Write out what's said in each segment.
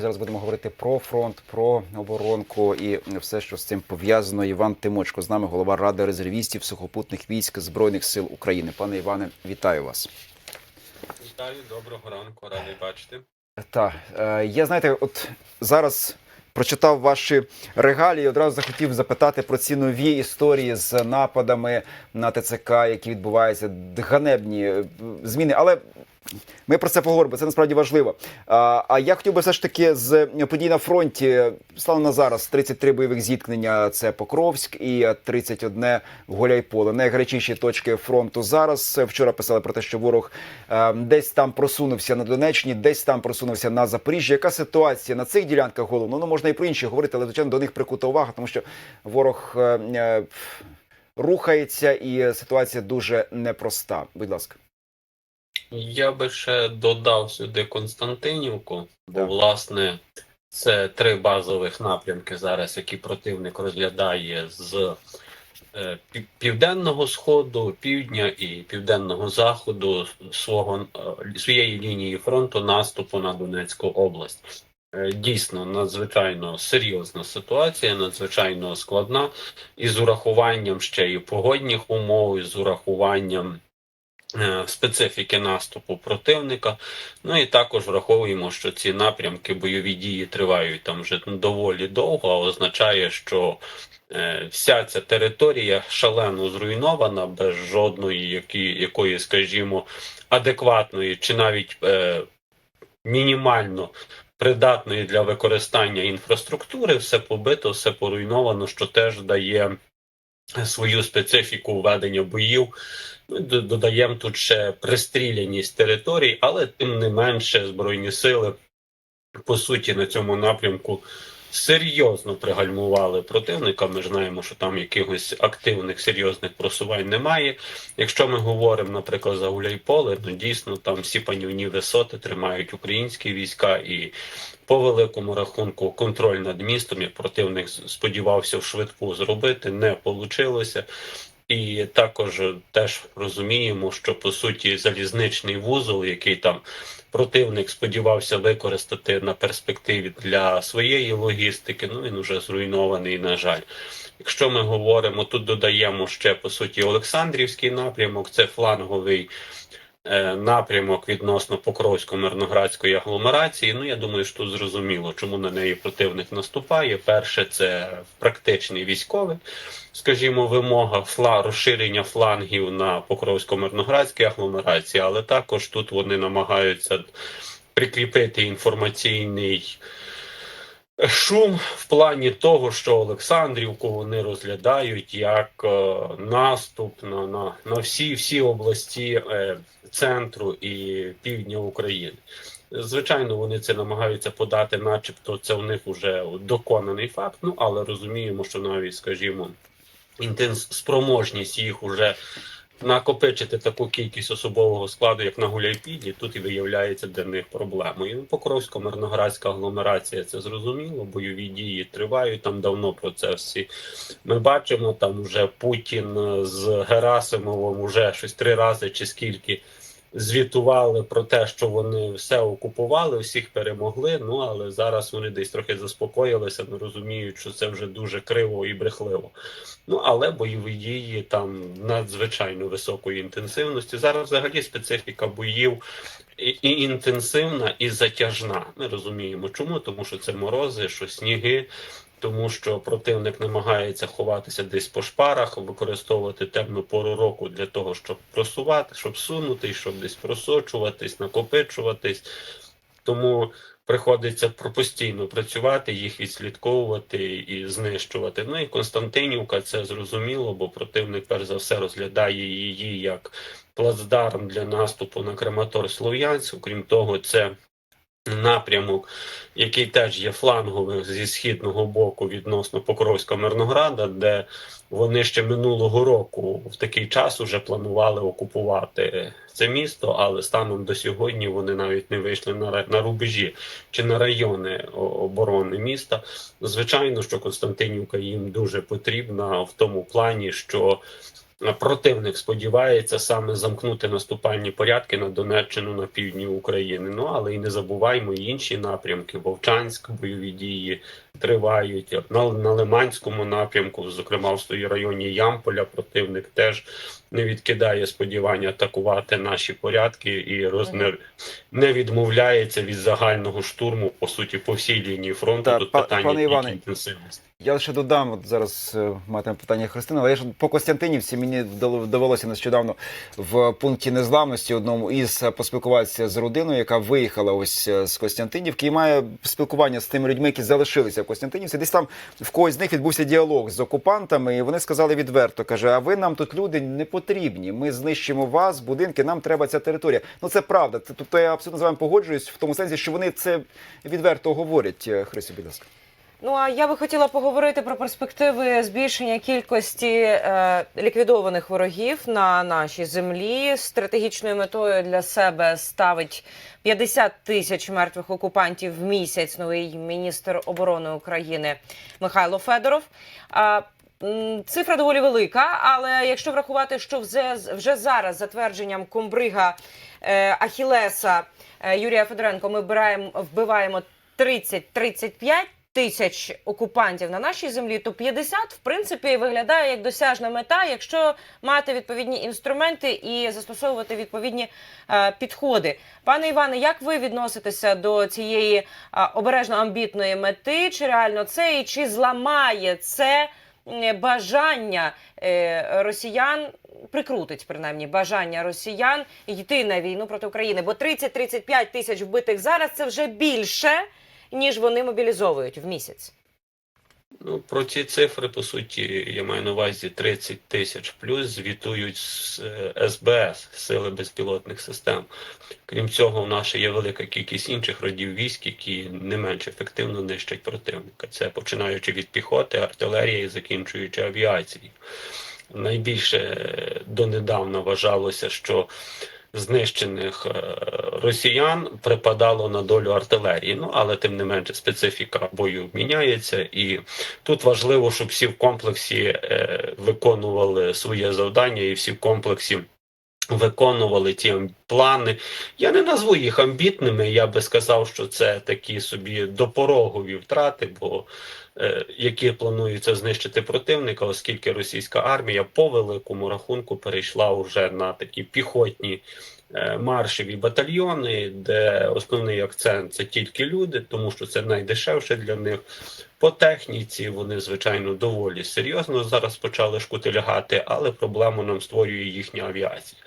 Зараз будемо говорити про фронт, про оборонку і все, що з цим пов'язано. Іван Тимочко з нами, голова ради резервістів сухопутних військ збройних сил України. Пане Іване, вітаю вас. Вітаю, доброго ранку, радий бачити. Так, е, я знаєте, от зараз прочитав ваші регалії. і Одразу захотів запитати про ці нові історії з нападами на ТЦК, які відбуваються, ганебні е, зміни. Але ми про це поговоримо, це насправді важливо. А, а я хотів би все ж таки з подій на фронті. Станом на зараз 33 бойових зіткнення. Це Покровськ і 31 Гуляйполе. Найгарячіші точки фронту зараз. Вчора писали про те, що ворог е, десь там просунувся на Донеччині, десь там просунувся на Запоріжжі. Яка ситуація на цих ділянках головно? Ну можна і про інші говорити, але звичайно до них прикута увага, тому що ворог е, е, рухається, і ситуація дуже непроста. Будь ласка. Я би ще додав сюди Константинівку, бо власне це три базових напрямки зараз, які противник розглядає з е, південного сходу, півдня і південного заходу свого е, своєї лінії фронту наступу на Донецьку область. Е, Дійсно, надзвичайно серйозна ситуація, надзвичайно складна, і з урахуванням ще і погодних умов, і з урахуванням специфіки наступу противника. Ну і також враховуємо, що ці напрямки бойові дії тривають там вже доволі довго, а означає, що е, вся ця територія шалено зруйнована, без жодної які, якої, скажімо, адекватної чи навіть е, мінімально придатної для використання інфраструктури, все побито, все поруйновано, що теж дає свою специфіку ведення боїв. Ми додаємо тут ще пристріляність територій, але тим не менше збройні сили по суті на цьому напрямку серйозно пригальмували противника. Ми знаємо, що там якихось активних серйозних просувань немає. Якщо ми говоримо, наприклад, за Гуляйполе, то дійсно там всі панівні висоти тримають українські війська і по великому рахунку контроль над містом, як противник сподівався в швидку зробити, не вийшло. І також теж розуміємо, що по суті залізничний вузол, який там противник сподівався використати на перспективі для своєї логістики, ну він уже зруйнований, на жаль. Якщо ми говоримо, тут додаємо ще по суті Олександрівський напрямок, це фланговий напрямок відносно Покровсько-Мирноградської агломерації. Ну я думаю, що тут зрозуміло, чому на неї противник наступає. Перше, це практичний військовий, скажімо, вимога фла розширення флангів на Покровсько-Мирноградській агломерації, але також тут вони намагаються прикріпити інформаційний. Шум в плані того, що Олександрівку вони розглядають як е, наступ на, на, на всі, всі області е, центру і півдня України. Звичайно, вони це намагаються подати, начебто це в них вже доконаний факт. Ну але розуміємо, що навіть, скажімо, інтенс спроможність їх уже накопичити таку кількість особового складу, як на Гуляйпіді, тут і виявляється для них проблемою. Покровсько-Мирноградська агломерація це зрозуміло. Бойові дії тривають там давно про це всі. Ми бачимо там вже Путін з Герасимовим уже щось три рази чи скільки. Звітували про те, що вони все окупували, всіх перемогли. Ну але зараз вони десь трохи заспокоїлися, не розуміють, що це вже дуже криво і брехливо. Ну але бойові дії там надзвичайно високої інтенсивності. Зараз взагалі специфіка боїв і, і інтенсивна, і затяжна. Ми розуміємо, чому тому, що це морози, що сніги. Тому що противник намагається ховатися десь по шпарах, використовувати темну пору року для того, щоб просувати, щоб сунути, щоб десь просочуватись, накопичуватись. Тому приходиться постійно працювати, їх відслідковувати і знищувати. Ну і Константинівка це зрозуміло, бо противник перш за все розглядає її як плацдарм для наступу на Краматор Слов'янськ. Окрім того, це напрямок, який теж є фланговим зі східного боку відносно Покровська Мирнограда, де вони ще минулого року в такий час уже планували окупувати це місто, але станом до сьогодні вони навіть не вийшли на, на рубежі чи на райони оборони міста. Звичайно, що Константинівка їм дуже потрібна в тому плані, що противник сподівається саме замкнути наступальні порядки на Донеччину на півдні України. Ну але і не забуваймо і інші напрямки. Вовчанськ, бойові дії тривають на, на Лиманському напрямку, зокрема в своїй районі Ямполя. Противник теж не відкидає сподівання атакувати наші порядки і роз... не, не відмовляється від загального штурму по суті по всій лінії фронту. Так, Тут питання інтенсивності. Я лише додам от зараз е, матиме питання Христина, але я ж по Костянтинівці мені дало- довелося нещодавно в пункті незламності одному із е, поспілкуватися з родиною, яка виїхала ось е, з Костянтинівки, і має спілкування з тими людьми, які залишилися в Костянтинівці. Десь там в когось з них відбувся діалог з окупантами, і вони сказали відверто: каже: А ви нам тут люди не потрібні. Ми знищимо вас, будинки. Нам треба ця територія. Ну це правда. Тобто я абсолютно з вами погоджуюсь в тому сенсі, що вони це відверто говорять. Е, Христю, будь ласка. Ну а я би хотіла поговорити про перспективи збільшення кількості е, ліквідованих ворогів на нашій землі. Стратегічною метою для себе ставить 50 тисяч мертвих окупантів в місяць. Новий міністр оборони України Михайло Федоров. А Цифра доволі велика, але якщо врахувати, що вже, вже зараз затвердженням комбрига е, Ахілеса е, Юрія Федоренко ми вбираємо, вбиваємо 30-35 тисяч окупантів на нашій землі, то 50, в принципі, виглядає як досяжна мета, якщо мати відповідні інструменти і застосовувати відповідні е, підходи. Пане Іване, як ви відноситеся до цієї е, обережно амбітної мети? Чи реально це і чи зламає це бажання е, росіян? Прикрутить принаймні бажання росіян йти на війну проти України, бо 30-35 тисяч вбитих зараз це вже більше ніж вони мобілізовують в місяць. Ну, про ці цифри, по суті, я маю на увазі 30 тисяч плюс звітують з е, СБС, Сили безпілотних систем. Крім цього, в нас є велика кількість інших родів військ, які не менш ефективно нищать противника. Це починаючи від піхоти, артилерії, і закінчуючи авіацією. Найбільше е, донедавна вважалося, що знищених е, росіян припадало на долю артилерії. Ну але тим не менше специфіка бою міняється, і тут важливо, щоб всі в комплексі е, виконували своє завдання, і всі в комплексі. Виконували ті плани. Я не назву їх амбітними. Я би сказав, що це такі собі допорогові втрати, бо е, які плануються знищити противника, оскільки російська армія по великому рахунку перейшла вже на такі піхотні маршеві батальйони, де основний акцент це тільки люди, тому що це найдешевше для них. По техніці вони, звичайно, доволі серйозно зараз почали шкутилягати, але проблему нам створює їхня авіація.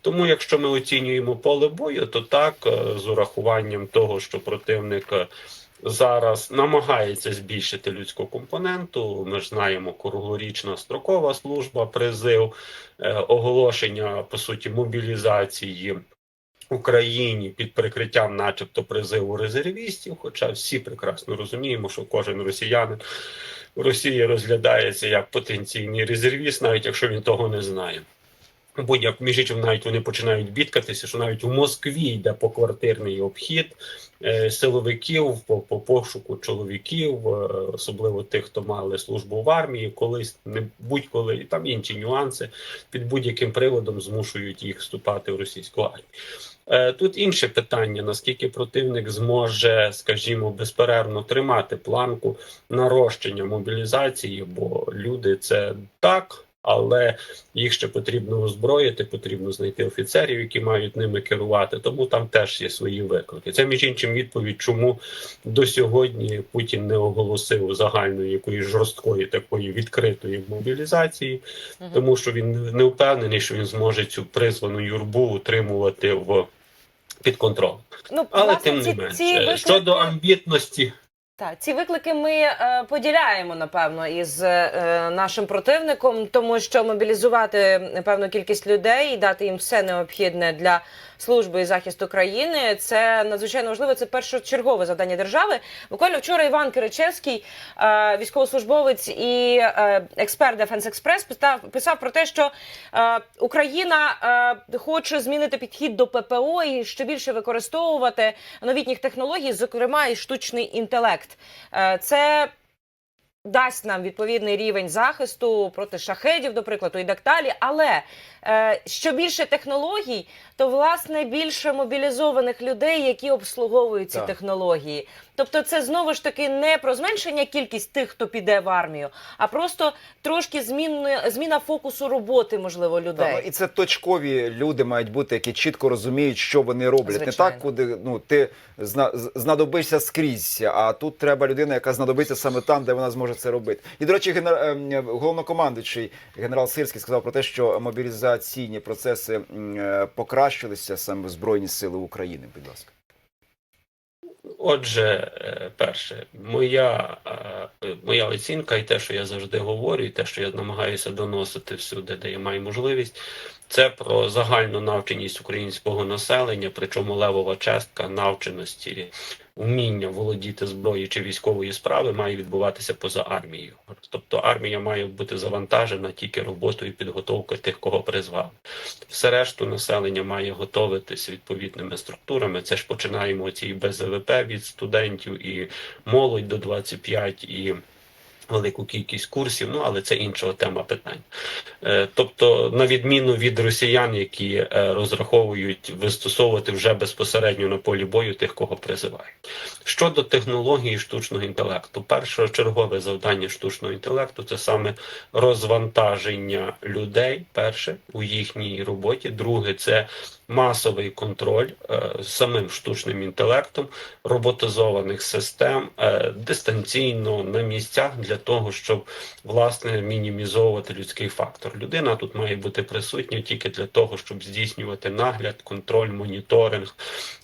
Тому, якщо ми оцінюємо поле бою, то так, е, з урахуванням того, що противник е, зараз намагається збільшити людську компоненту. Ми ж знаємо круглорічна строкова служба, призив, е, оголошення по суті мобілізації. Україні під прикриттям, начебто, призиву резервістів, хоча всі прекрасно розуміємо, що кожен росіянин в Росії розглядається як потенційний резервіст, навіть якщо він того не знає. Будь-як між іншим, навіть вони починають бідкатися, що навіть у Москві йде поквартирний обхід е, силовиків по, по пошуку чоловіків, е, особливо тих, хто мали службу в армії, колись не будь-коли і там інші нюанси під будь-яким приводом змушують їх вступати в російську армію. Е, Тут інше питання: наскільки противник зможе, скажімо, безперервно тримати планку нарощення мобілізації, бо люди це так. Але їх ще потрібно озброїти, потрібно знайти офіцерів, які мають ними керувати. Тому там теж є свої виклики. Це між іншим відповідь, чому до сьогодні Путін не оголосив загальної якоїсь жорсткої такої відкритої мобілізації, тому що він не впевнений, що він зможе цю призвану юрбу утримувати в під контролем. Ну, Але власне, тим не менше, щодо амбітності. Та, ці виклики ми е, поділяємо напевно із е, нашим противником, тому що мобілізувати певну кількість людей і дати їм все необхідне для служби і захисту країни це надзвичайно важливо. Це першочергове завдання держави. Буквально вчора Іван Киричевський, е, військовослужбовець і е, експерт Defense Express, писав, писав про те, що е, Україна е, хоче змінити підхід до ППО і ще більше використовувати новітніх технологій, зокрема і штучний інтелект. Е, це дасть нам відповідний рівень захисту проти шахедів, до прикладу, і так. Але е, що більше технологій, то власне більше мобілізованих людей, які обслуговують ці Так. технології. Тобто, це знову ж таки не про зменшення кількість тих, хто піде в армію, а просто трошки зміни, зміна фокусу роботи, можливо, людей. Та, ну, і це точкові люди мають бути, які чітко розуміють, що вони роблять. Не так, куди ну ти зна, знадобишся скрізь, а тут треба людина, яка знадобиться саме там, де вона зможе це робити. І до речі, генер... ем, головнокомандуючий генерал Сирський сказав про те, що мобілізаційні процеси е, покращилися саме Збройні Сили України. Будь ласка. Отже, е, перше, моя, е, моя оцінка і те, що я завжди говорю, і те, що я намагаюся доносити всюди, де я маю можливість, це про загальну навченість українського населення, причому левова частка навченості, уміння володіти зброєю чи військової справи має відбуватися поза армією. Тобто армія має бути завантажена тільки роботою підготовкою тих, кого призвали. Все решту населення має готуватись відповідними структурами. Це ж починаємо ці БЗВП від студентів і молодь до 25 і велику кількість курсів. Ну але це інша тема питань. Е, Тобто, на відміну від росіян, які е, розраховують вистосовувати вже безпосередньо на полі бою тих, кого призивають. Щодо технології штучного інтелекту, першочергове завдання штучного інтелекту це саме розвантаження людей, перше у їхній роботі. Друге, це масовий контроль е, самим штучним інтелектом роботизованих систем е, дистанційно на місцях для того, щоб власне мінімізовувати людський фактор. Людина тут має бути присутня тільки для того, щоб здійснювати нагляд, контроль, моніторинг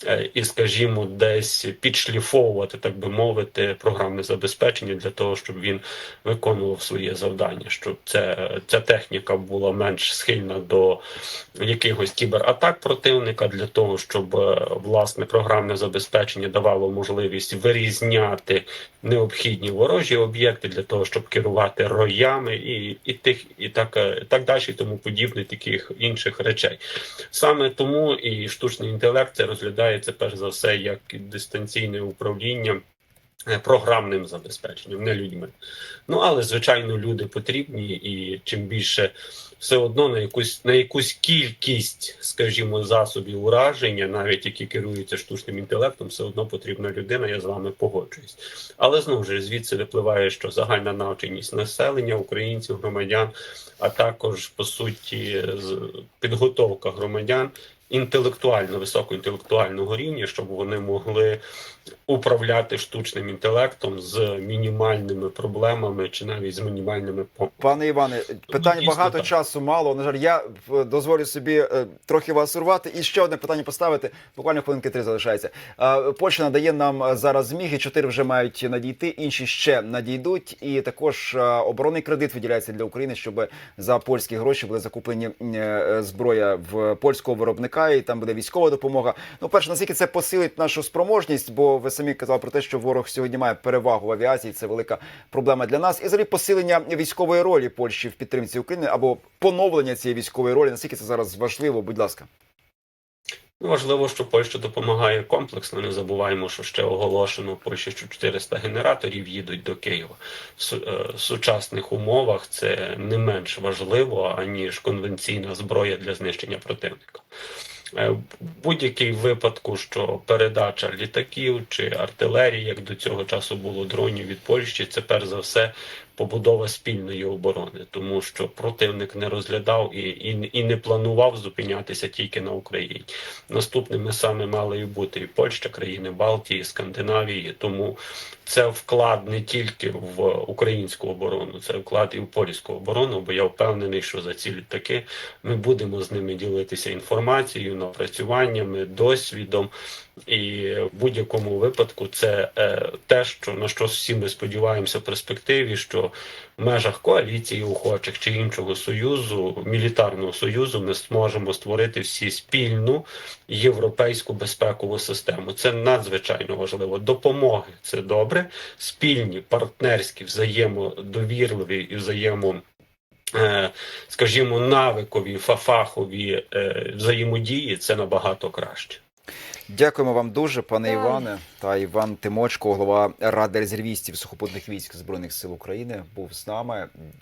е, і, скажімо, десь підшліфовувати, так би мовити, програмне забезпечення для того, щоб він виконував своє завдання, щоб це, ця техніка була менш схильна до якихось кібератак противника для того, щоб е, власне програмне забезпечення давало можливість вирізняти необхідні ворожі об'єкти для того, щоб керувати роями і, і тих, і так, е, так далі, і тому подібне, таких інших речей. Саме тому і штучний інтелект це розглядається перш за все як дистанційне управління. е, Програмним забезпеченням, не людьми. Ну але звичайно, люди потрібні, і чим більше все одно на якусь на якусь кількість, скажімо, засобів ураження, навіть які керуються штучним інтелектом, все одно потрібна людина. Я з вами погоджуюсь. Але знову ж звідси випливає, що загальна навченість населення, українців, громадян, а також по суті підготовка громадян. Інтелектуально високоінтелектуального рівня, щоб вони могли управляти штучним інтелектом з мінімальними проблемами чи навіть з мінімальними помилками. Пане Іване, питань дійсно багато, так. часу мало. На жаль, я е, дозволю собі е, трохи вас урвати. І ще одне питання поставити. Буквально хвилинки три залишається. Е, Польща надає нам зараз зміги. Чотири вже мають надійти, інші ще надійдуть. І також оборонний кредит виділяється для України, щоб за польські гроші були закуплені зброя в польського виробника, і там буде військова допомога. Ну, перше, наскільки це посилить нашу спроможність, бо ви самі казали про те, що ворог сьогодні має перевагу в авіації. Це велика проблема для нас. І взагалі посилення військової ролі Польщі в підтримці України або поновлення цієї військової ролі. Наскільки це зараз важливо? Будь ласка. Ну, Важливо, що Польща допомагає комплексно. Не забуваємо, що ще оголошено Польщі, що 400 генераторів їдуть до Києва. В е, сучасних умовах це не менш важливо, аніж конвенційна зброя для знищення противника. Е, В будь-якій випадку, що передача літаків чи артилерії, як до цього часу було дронів від Польщі, це перш за все побудова спільної оборони, тому що противник не розглядав і, і, і не планував зупинятися тільки на Україні. Наступними саме мали і бути і Польща, країни Балтії, Скандинавії. Тому це вклад не тільки в українську оборону, це вклад і в польську оборону. Бо я впевнений, що за ці літаки ми будемо з ними ділитися інформацією, напрацюваннями, досвідом. І в будь-якому випадку це е, те, що на що всі ми сподіваємося в перспективі, що в межах коаліції охочих чи іншого союзу, мілітарного союзу, ми зможемо створити всі спільну європейську безпекову систему. Це надзвичайно важливо. Допомоги це добре, спільні, партнерські, взаємодовірливі і взаємо. е, Скажімо, навикові, фа- фахові е, взаємодії це набагато краще. Дякуємо вам дуже, пане Так. Іване. Та Іван Тимочко, голова Ради резервістів сухопутних військ Збройних сил України, був з нами.